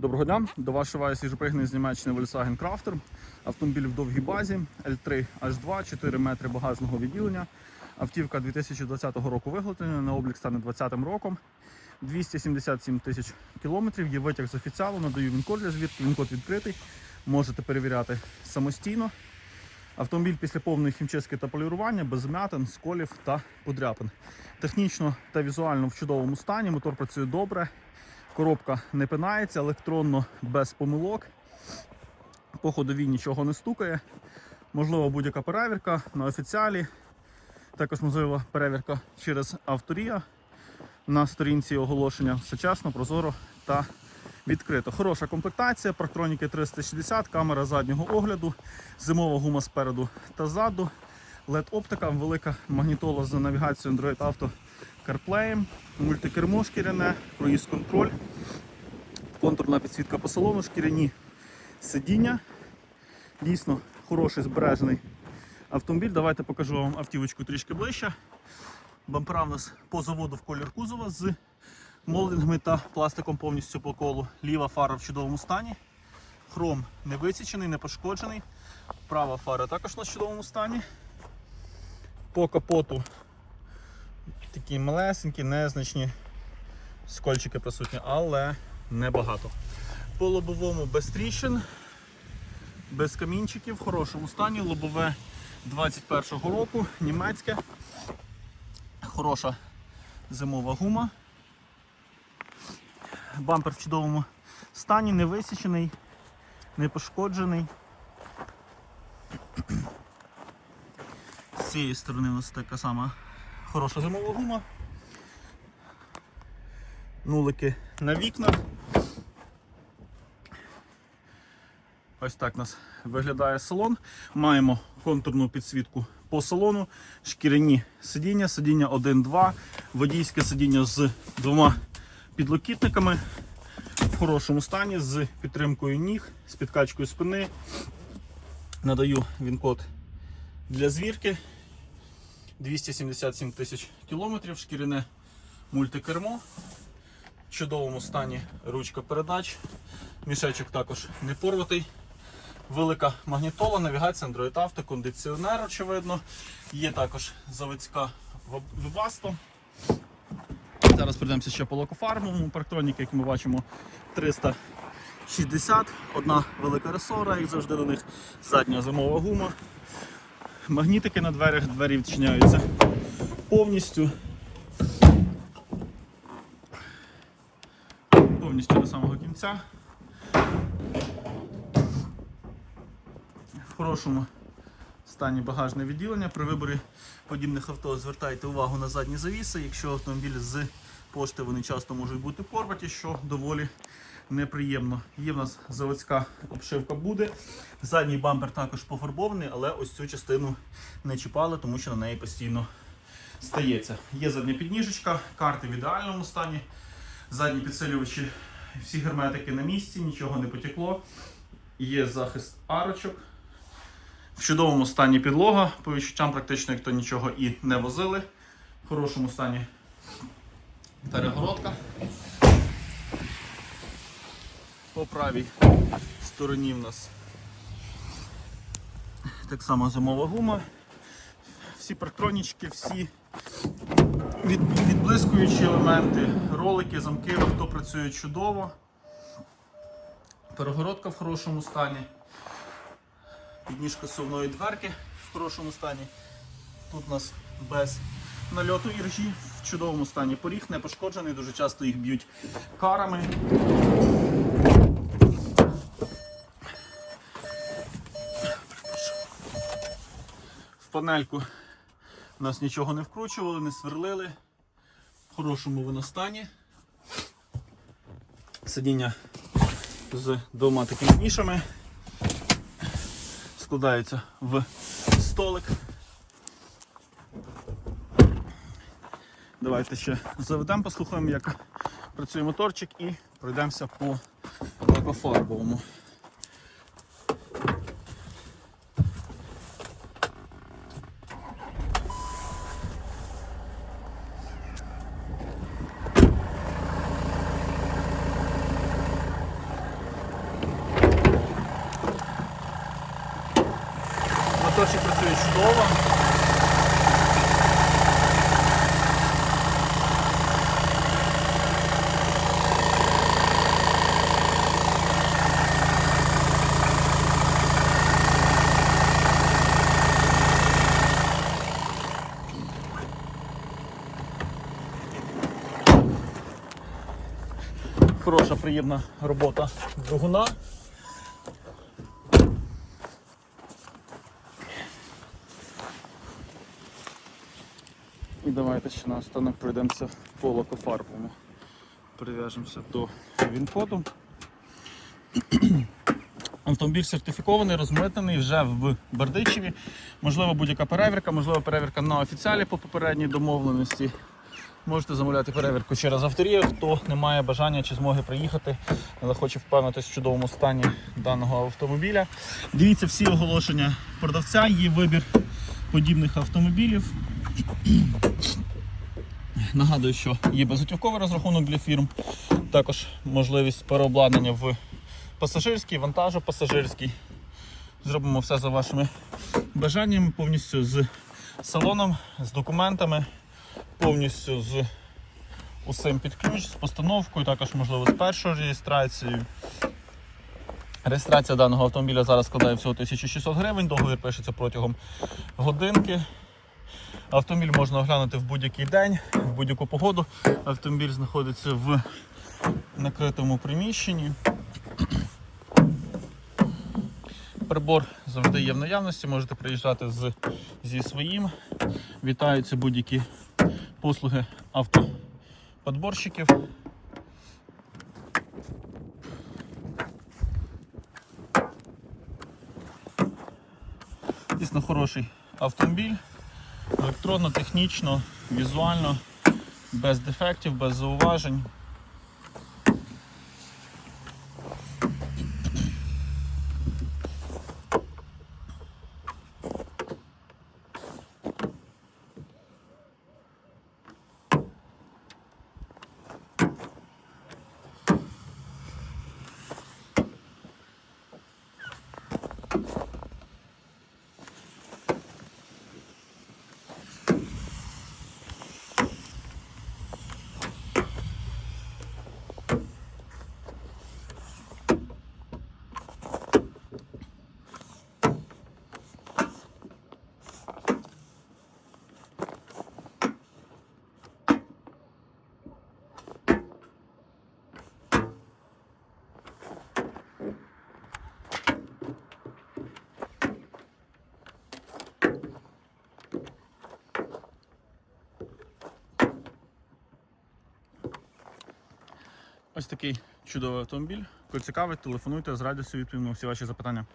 Доброго дня! До вас шиває свіжопригнаний з Німеччини Volkswagen Crafter. Автомобіль в довгій базі L3 H2, 4 метри багажного відділення. Автівка 2020 року виготовлена, на облік стане 2020 роком. 277 тисяч кілометрів. Є витяг з офіціалу, надаю він-код для звідки. Він-код відкритий. Можете перевіряти самостійно. Автомобіль після повної хімчистки та полірування, без вмятин, сколів та подряпин. Технічно та візуально в чудовому стані. Мотор працює добре. Коробка не пинається, електронно без помилок. По ходовій нічого не стукає. Можливо, будь-яка перевірка на офіціалі. Також можлива перевірка через авторія. На сторінці оголошення все чесно, прозоро та відкрито. Хороша комплектація, парктроніки 360, камера заднього огляду, зимова гума спереду та ззаду, LED-оптика, велика магнітола з навігацією Android Auto CarPlay, мультикермо шкіряне, круїз контроль, контурна підсвітка по салону, шкіряні сидіння. Дійсно хороший збережений автомобіль. Давайте покажу вам автівочку трішки ближче. Бампера в нас по заводу в колір кузова з молдингами та пластиком повністю по колу. Ліва фара в чудовому стані. Хром не висічений, не пошкоджений. Права фара також на чудовому стані. По капоту такі малесенькі, незначні скольчики присутні, але небагато. По лобовому без тріщин, без камінчиків, в хорошому стані. Лобове 21-го року, німецьке. Хороша зимова гума. Бампер в чудовому стані, не висічений, не пошкоджений. З цієї сторони у нас така сама хороша зимова гума. Нулики на вікнах. Ось так у нас виглядає салон. Маємо контурну підсвітку по салону, шкіряні сидіння, сидіння 1-2, водійське сидіння з двома підлокітниками в хорошому стані, з підтримкою ніг, з підкачкою спини. Надаю він-код для звірки. 277 тисяч кілометрів, шкіряне мультикермо. В чудовому стані ручка передач. Мішечок також не порватий. Велика магнітола, навігація, Android Auto, кондиціонер, очевидно. Є також заводська вебасто. Зараз пройдемося ще по локофармовому. Парктроніки, як ми бачимо, 360, одна велика ресора, як завжди на них задня зимова гума. Магнітики на дверях, двері відчиняються повністю. Повністю до самого кінця. В хорошому стані багажне відділення. При виборі подібних авто звертайте увагу на задні завіси. Якщо автомобіль з пошти вони часто можуть бути порваті, що доволі неприємно. Є в нас заводська обшивка буде. Задній бампер також пофарбований, але ось цю частину не чіпали, тому що на неї постійно стається. Є задня підніжечка, карти в ідеальному стані. Задні підсилювачі, всі герметики на місці, нічого не потекло. Є захист арочок. В чудовому стані підлога, по відчуттям практично ніхто нічого і не возили. В хорошому стані перегородка. По правій стороні в нас так само зимова гума. Всі парктронічки, всі від, відблискуючі елементи, ролики, замки, авто працює чудово. Перегородка в хорошому стані. Підніжка сувної дверки в хорошому стані. Тут у нас без нальоту іржі, в чудовому стані поріг, не пошкоджений, дуже часто їх б'ють карами. Панельку нас нічого не вкручували, не сверлили. В хорошому вона стані. Сидіння з двома такими нішами. Складається в столик. Давайте ще заведемо, послухаємо, як працює моторчик і пройдемося по лакофарбовому. Моторчик працює чудово. Хороша, приємна робота двигуна. Давайте ще наостанок пройдемося по лакофарбовому. Прив'яжемося до вінкоду. Автомобіль сертифікований, розмитнений вже в Бердичеві. Можливо, будь-яка перевірка, можливо, перевірка на офіціалі по попередній домовленості. Можете замовляти перевірку через авторію, хто не має бажання чи змоги приїхати, але хоче впевнитися в чудовому стані даного автомобіля. Дивіться всі оголошення продавця, є вибір подібних автомобілів. Нагадую, що є безготівковий розрахунок для фірм, також можливість переобладнання в пасажирський, вантажопасажирський. Зробимо все за вашими бажаннями, повністю з салоном, з документами, повністю з усім під ключ, з постановкою, також можливо з першою реєстрацією. Реєстрація даного автомобіля зараз складає всього 1600 гривень, договір пишеться протягом годинки. Автомобіль можна оглянути в будь-який день, в будь-яку погоду. Автомобіль знаходиться в накритому приміщенні. Прибор завжди є в наявності, можете приїжджати з, зі своїм. Вітаються будь-які послуги автоподборщиків. Дійсно хороший автомобіль. Електронно, технічно, візуально, без дефектів, без зауважень. Ось такий чудовий автомобіль. Коли цікавить, телефонуйте з радістю відповім на всі ваші запитання.